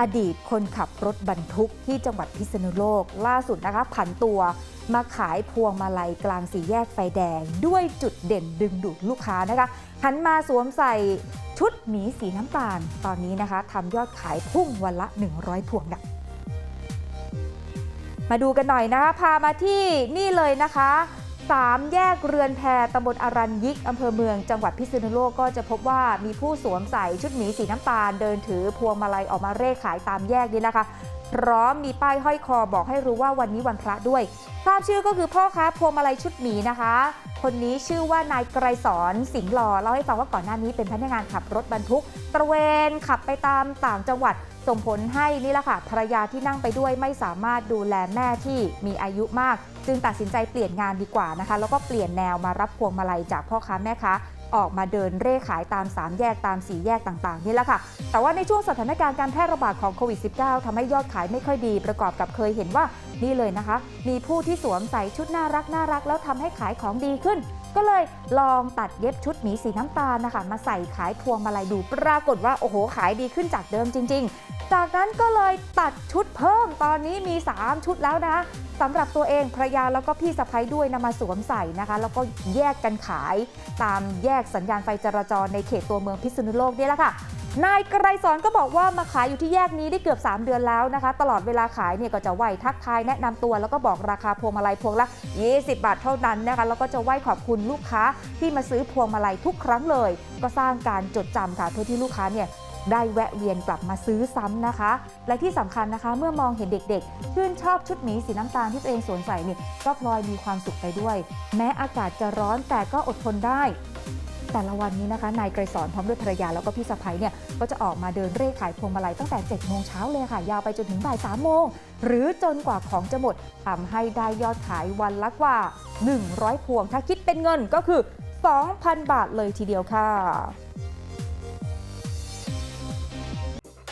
อดีตคนขับรถบรรทุกที่จังหวัดพิษณุโลก ล่าสุดนะคะผันตัวมาขายพวงมาลัยกลางสี่แยกไฟแดง ด้วยจุดเด่นดึงดูดลูกค้านะคะหันมาสวมใส่ชุดหมีสีน้ำตาล ตอนนี้นะคะทำยอดขายพุ่งวันละ 100 พวงดักมาดูกันหน่อยนะคะพามาที่นี่เลยนะคะ สามแยกเรือนแพตำบลอารัญยิกอำเภอเมืองจังหวัดพิษณุโลกก็จะพบว่ามีผู้สวมใส่ชุดหมีสีน้ำตาล เดินถือพวงมาลัยออกมาเร่ขายตามแยกนี่นะคะพร้อมมีป้ายห้อยคอบอกให้รู้ว่าวันนี้วันพระด้วย ทราบชื่อก็คือพ่อค้าพวงมาลัยชุดหมีนะคะ คนนี้ชื่อว่านายไกรสอนสิงห์หล่อเล่าให้ฟังว่าก่อนหน้านี้เป็นพนักงานขับรถบรรทุก ตระเวนขับไปตามต่างจังหวัด ส่งผลให้นี่แหละค่ะภรรยาที่นั่งไปด้วยไม่สามารถดูแลแม่ที่มีอายุมาก จึงตัดสินใจเปลี่ยนงานดีกว่านะคะ แล้วก็เปลี่ยนแนวมารับพวงมาลัยจากพ่อค้าแม่ค้าออกมาเดินเร่ขายตาม 3 แยกตาม 4 แยกต่างๆ นี่แหละค่ะ แต่ว่าในช่วงสถานการณ์การแพร่ระบาดของโควิด -19 ทำให้ยอดขายไม่ค่อยดีประกอบกับเคยเห็นว่านี่เลยนะคะ มีผู้ที่สวมใส่ชุดน่ารักน่ารักแล้วทำให้ขายของดีขึ้น ก็เลยลองตัดเย็บชุดหมีสีน้ำตาลนะคะ มาใส่ขายพวงมาลัยดูปรากฏว่าโอ้โหขายดีขึ้นจากเดิมจริง ๆ จากนั้นก็เลยตัดชุดเพิ่มตอนนี้มี 3 ชุดแล้วนะสำหรับตัวเองภรรยาแล้วก็พี่สะพ้ยด้วยนำมาสวมใส่นะคะ แล้วก็แยกกันขาย ตามแยกสัญญาณไฟจราจรในเขตตัวเมืองพิษณุโลกนี่แหละค่ะ นายไกรสอนก็บอกว่ามาขายอยู่ที่แยกนี้ได้เกือบ 3 เดือนแล้วนะคะ ตลอดเวลาขายเนี่ยก็จะไหวทักทายแนะนำตัวแล้วก็บอกราคาพวงมาลัยพวงละ 20 บาทเท่านั้นนะคะแล้วก็จะไหวขอบคุณลูกค้าที่มาซื้อพวงมาลัยทุกครั้งเลย ก็สร้างการจดจำค่ะเพื่อที่ลูกค้าเนี่ยได้แวะเวียนกลับมาซื้อซ้ำนะคะ และที่สำคัญนะคะ เมื่อมองเห็นเด็กๆ ชื่นชอบชุดหมีสีน้ำตาลที่ตัวเองสวมใส่นี่ก็พลอยมีความสุขไปด้วย แม้อากาศจะร้อนแต่ก็อดทนได้ แต่ละวันนี้นะคะนายไกรสอนพร้อมด้วยภรรยาแล้วก็พี่สะพ้ยเนี่ยก็จะออกมาเดินเร่ขายพวงมาลัยตั้งแต่7โมงเช้าเลยค่ะ ยาวไปจนถึงบ่าย3โมงหรือจนกว่าของจะหมดทำให้ได้ยอดขายวันละกว่า 100 พวง ถ้าคิดเป็นเงินก็คือ 2,000 บาทเลยทีเดียวค่ะ